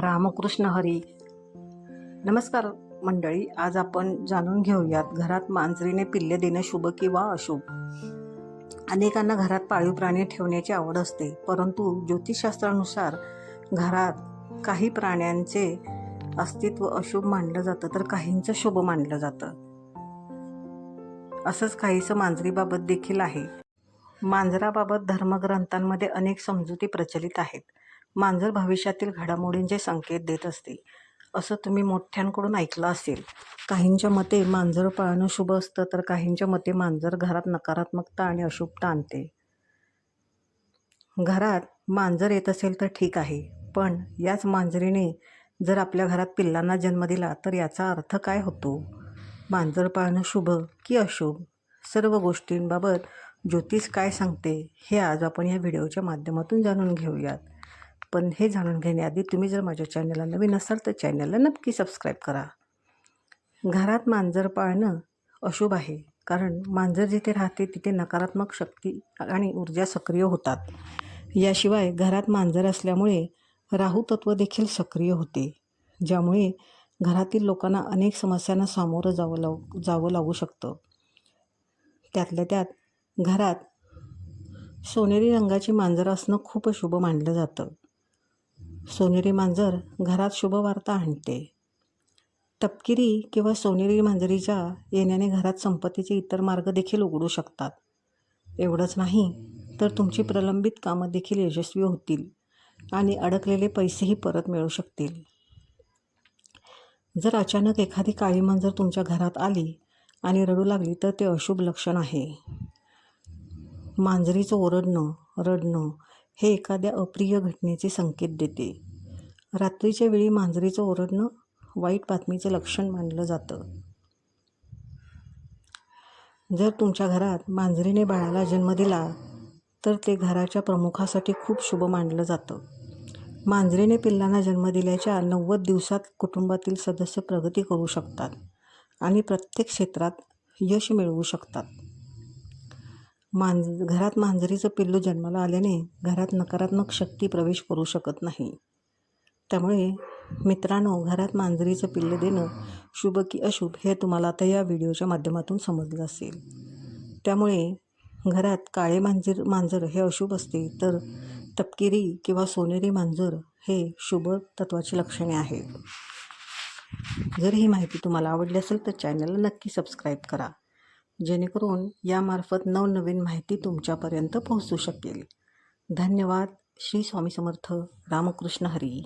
रामकृष्ण हरी. नमस्कार मंडळी आज आपण जाणून घेऊयात घरात मांजरीने पिल्ले देणं शुभ किंवा अशुभ. अनेकांना घरात पाळीव प्राणी ठेवण्याची आवड असते परंतु ज्योतिषशास्त्रानुसार घरात काही प्राण्यांचे अस्तित्व अशुभ मानलं जातं तर काहींचं शुभ मानलं जातं. असंच काहीसं मांजरीबाबत देखील आहे. मांजराबाबत धर्मग्रंथांमध्ये अनेक समजुती प्रचलित आहेत. मांजर भविष्यातील घडामोडींचे संकेत देत असते. असं तुम्ही मोठ्यांकडून ऐकलं असेल. काहींच्या मते मांजर पाळणं शुभ असतं तर काहींच्या मते मांजर घरात नकारात्मकता आणि अशुभता आणते. घरात मांजर येत असेल तर ठीक आहे पण याच मांजरीने जर आपल्या घरात पिल्लांना जन्म दिला तर याचा अर्थ काय होतो? मांजर पाळणं शुभ की अशुभ? सर्व गोष्टींबाबत ज्योतिष काय सांगते हे आज आपण या व्हिडिओच्या माध्यमातून जाणून घेऊयात. पण हे जाणून घेण्याआधी तुम्ही जर माझ्या चॅनलला नवीन असाल तर चॅनलला नक्की सबस्क्राईब करा. घरात मांजर पाळणं अशुभ आहे कारण मांजर जिथे राहते तिथे नकारात्मक शक्ती आणि ऊर्जा सक्रिय होतात. याशिवाय घरात मांजर असल्यामुळे राहू तत्व देखील सक्रिय होते ज्यामुळे घरातील लोकांना अनेक समस्यांना सामोरं जावं लाव जावं लागू शकतं. त्यातल्या त्यात घरात सोनेरी रंगाची मांजर असणं खूप शुभ मानलं जातं. सोनेरी मांजर घरात शुभवार्ता आणते. तपकिरी किंवा सोनेरी मांजरीच्या येण्याने घरात संपत्तीचे इतर मार्ग देखील उघडू शकतात. एवढंच नाही तर तुमची प्रलंबित कामं देखील यशस्वी होतील आणि अडकलेले पैसेही परत मिळू शकतील. जर अचानक एखादी काळी मांजर तुमच्या घरात आली आणि रडू लागली तर ते अशुभ लक्षण आहे. मांजरीचं ओरडणं रडणं हे एखाद्या अप्रिय घटनेचे संकेत देते. रात्रीच्या वेळी मांजरीचं ओरडणं वाईट बातमीचं लक्षण मानलं जातं. जर तुमच्या घरात मांजरीने बाळाला जन्म दिला तर ते घराच्या प्रमुखासाठी खूप शुभ मानलं जातं. मांजरीने पिल्लांना जन्म दिल्याच्या नव्वद दिवसात कुटुंबातील सदस्य प्रगती करू शकतात आणि प्रत्येक क्षेत्रात यश मिळवू शकतात. मांज घरात मांजरीचं पिल्लू जन्माला आल्याने घरात नकारात्मक शक्ती प्रवेश करू शकत नाही. त्यामुळे मित्रांनो घरात मांजरीचं पिल्लं देणं शुभ की अशुभ हे तुम्हाला आता या व्हिडिओच्या माध्यमातून समजलं असेल. त्यामुळे घरात काळे मांजर मांजर हे अशुभ असते तर तपकिरी किंवा सोनेरी मांजर हे शुभ तत्वाची लक्षणे आहेत. जर ही माहिती तुम्हाला आवडली असेल तर चॅनलला नक्की सबस्क्राईब करा. जेणेकरून यामार्फत नवनवीन माहिती तुमच्यापर्यंत पोहोचू शकेल. धन्यवाद. श्री स्वामी समर्थ. रामकृष्ण हरी.